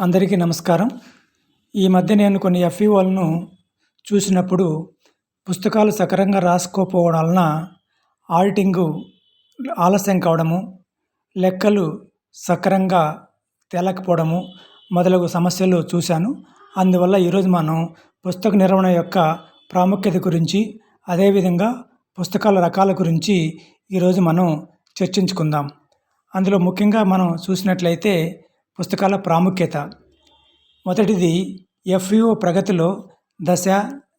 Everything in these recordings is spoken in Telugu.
అందరికీ నమస్కారం. ఈ మధ్య నేను కొన్ని ఎఫ్ఈఓలను చూసినప్పుడు పుస్తకాలు సకరంగా రాసుకోకపోవడం వలన ఆడిటింగు ఆలస్యం కావడము లెక్కలు సక్రంగా తేలకపోవడము మొదలగు సమస్యలు చూశాను. అందువల్ల ఈరోజు మనం పుస్తక నిర్వహణ యొక్క ప్రాముఖ్యత గురించి అదేవిధంగా పుస్తకాల రకాల గురించి ఈరోజు మనం చర్చించుకుందాం. అందులో ముఖ్యంగా మనం చూసినట్లయితే పుస్తకాల ప్రాముఖ్యత. మొదటిది ఎఫ్ఈఓ ప్రగతిలో దశ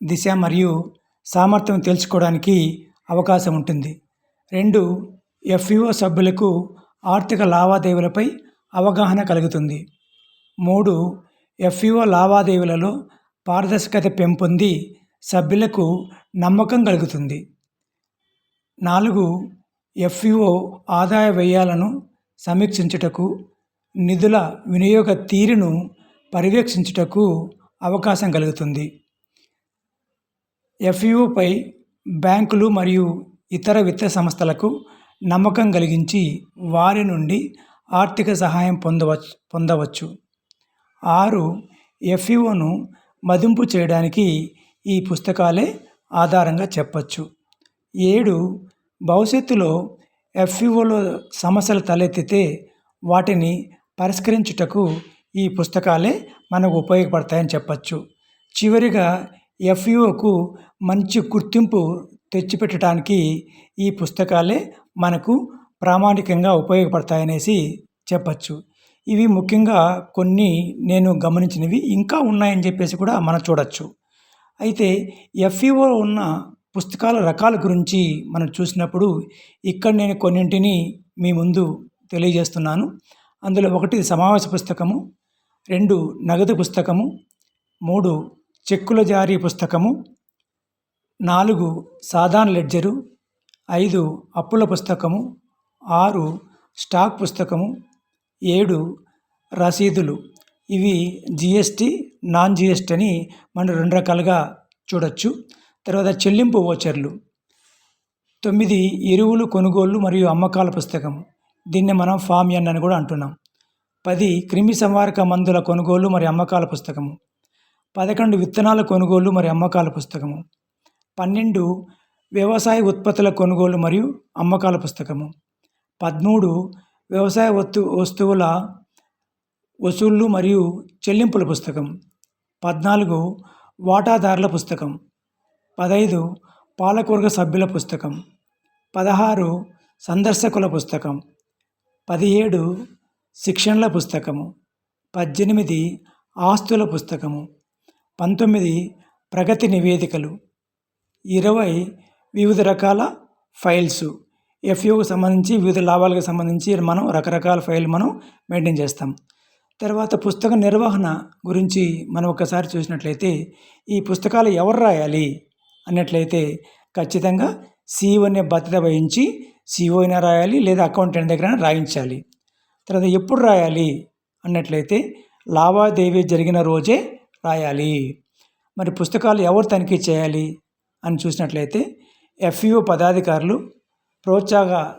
దిశ మరియు సామర్థ్యం తెలుసుకోవడానికి అవకాశం ఉంటుంది. రెండు ఎఫ్ఈఓ సభ్యులకు ఆర్థిక లావాదేవీలపై అవగాహన కలుగుతుంది. మూడు ఎఫ్ఈఓ లావాదేవీలలో పారదర్శకత పెంపొంది సభ్యులకు నమ్మకం కలుగుతుంది. నాలుగు ఎఫ్ఈఓ ఆదాయ వ్యయాలను సమీక్షించుటకు నిధుల వినియోగ తీరును పర్యవేక్షించుటకు అవకాశం కలుగుతుంది. ఎఫ్ఈఓపై బ్యాంకులు మరియు ఇతర విత్త సంస్థలకు నమ్మకం కలిగించి వారి నుండి ఆర్థిక సహాయం పొందవచ్చు పొందవచ్చు. ఆరు ఎఫ్ఈఓను మదింపు చేయడానికి ఈ పుస్తకాలే ఆధారంగా చెప్పచ్చు. ఏడు భవిష్యత్తులో ఎఫ్ఈఓలో సమస్యలు తలెత్తితే వాటిని పరిష్కరించుటకు ఈ పుస్తకాలే మనకు ఉపయోగపడతాయని చెప్పచ్చు. చివరిగా ఎఫ్ఈఓకు మంచి గుర్తింపు తెచ్చిపెట్టడానికి ఈ పుస్తకాలే మనకు ప్రామాణికంగా ఉపయోగపడతాయనేసి చెప్పచ్చు. ఇవి ముఖ్యంగా కొన్ని నేను గమనించినవి ఇంకా ఉన్నాయని చెప్పేసి కూడా మనం చూడవచ్చు అయితే ఎఫ్ఈఓ ఉన్న పుస్తకాల రకాల గురించి మనం చూసినప్పుడు ఇక్కడ నేను కొన్నింటిని మీ ముందు తెలియజేస్తున్నాను. అందులో ఒకటి సమావేశ పుస్తకము రెండు నగదు పుస్తకము మూడు చెక్కుల జారీ పుస్తకము నాలుగు సాధారణ లెడ్జరు ఐదు అప్పుల పుస్తకము ఆరు స్టాక్ పుస్తకము ఏడు రసీదులు. ఇవి జిఎస్టి నాన్ జిఎస్టి అని మనం రెండు రకాలుగా చూడొచ్చు. తర్వాత చెల్లింపు ఓచర్లు తొమ్మిది ఎరువులు కొనుగోళ్ళు మరియు అమ్మకాల పుస్తకం దీన్ని మనం ఫామ్ ఎన్ అని కూడా అంటున్నాం. పది క్రిమి సంహారక మందుల కొనుగోలు మరి అమ్మకాల పుస్తకము. పదకొండు విత్తనాల కొనుగోలు మరి అమ్మకాల పుస్తకము. పన్నెండు వ్యవసాయ ఉత్పత్తుల కొనుగోలు మరియు అమ్మకాల పుస్తకము. పదమూడు వ్యవసాయ వస్తు వస్తువుల వసూళ్ళు మరియు చెల్లింపుల పుస్తకం. పద్నాలుగు వాటాదారుల పుస్తకం. పదహైదు పాలకవర్గ సభ్యుల పుస్తకం. పదహారు సందర్శకుల పుస్తకం. పదిహేడు శిక్షణల పుస్తకము పద్దెనిమిది ఆస్తుల పుస్తకము పంతొమ్మిది ప్రగతి నివేదికలు ఇరవై వివిధ రకాల ఫైల్స్. ఎఫ్యూకు సంబంధించి వివిధ లాభాలకు సంబంధించి మనం రకరకాల ఫైల్ మనం మెయింటైన్ చేస్తాం. తర్వాత పుస్తక నిర్వహణ గురించి మనం ఒకసారి చూసినట్లయితే ఈ పుస్తకాలు ఎవరు రాయాలి అన్నట్లయితే ఖచ్చితంగా సీఈఓనే బాధ్యత వహించి సీఓ అయినా రాయాలి లేదా అకౌంటెంట్ దగ్గర రాయించాలి. తర్వాత ఎప్పుడు రాయాలి అన్నట్లయితే లావాదేవీ జరిగిన రోజే రాయాలి. మరి పుస్తకాలు ఎవరు తనిఖీ చేయాలి అని చూసినట్లయితే ఎఫ్ఈఓ పదాధికారులు ప్రోత్సాహ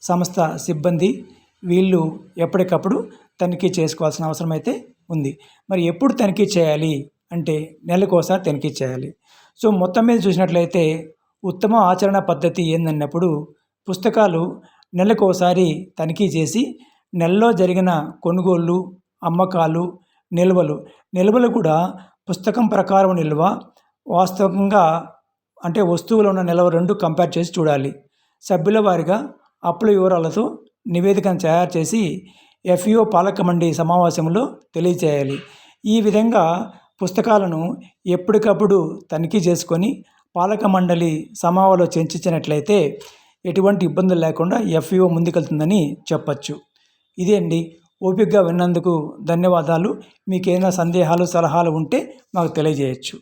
సంస్థ సిబ్బంది వీళ్ళు ఎప్పటికప్పుడు తనిఖీ చేసుకోవాల్సిన అవసరం అయితే ఉంది. మరి ఎప్పుడు తనిఖీ చేయాలి అంటే నెలకోసారి తనిఖీ చేయాలి. సో మొత్తం మీద చూసినట్లయితే ఉత్తమ ఆచరణ పద్ధతి ఏందన్నప్పుడు పుస్తకాలు నెలకోసారి తనిఖీ చేసి నెలలో జరిగిన కొనుగోళ్ళు అమ్మకాలు నిల్వలు. నిల్వలు కూడా పుస్తకం ప్రకారం నిల్వ వాస్తవంగా అంటే వస్తువులు ఉన్న నిల్వ రెండు కంపేర్ చేసి చూడాలి. సభ్యుల వారిగా అప్పుల వివరాలతో నివేదికను తయారు చేసి ఎఫ్ఈఓ పాలక మండలి సమావేశంలో తెలియచేయాలి ఈ విధంగా పుస్తకాలను ఎప్పటికప్పుడు తనిఖీ చేసుకొని పాలక మండలి సమావేశంలో చర్చించినట్లయితే ఎటువంటి ఇబ్బందులు లేకుండా ఎఫ్ఈఓ ముందుకెళ్తుందని చెప్పచ్చు. ఇదే అండి. ఓపికగా విన్నందుకు ధన్యవాదాలు. మీకు సందేహాలు సలహాలు ఉంటే మాకు తెలియజేయచ్చు.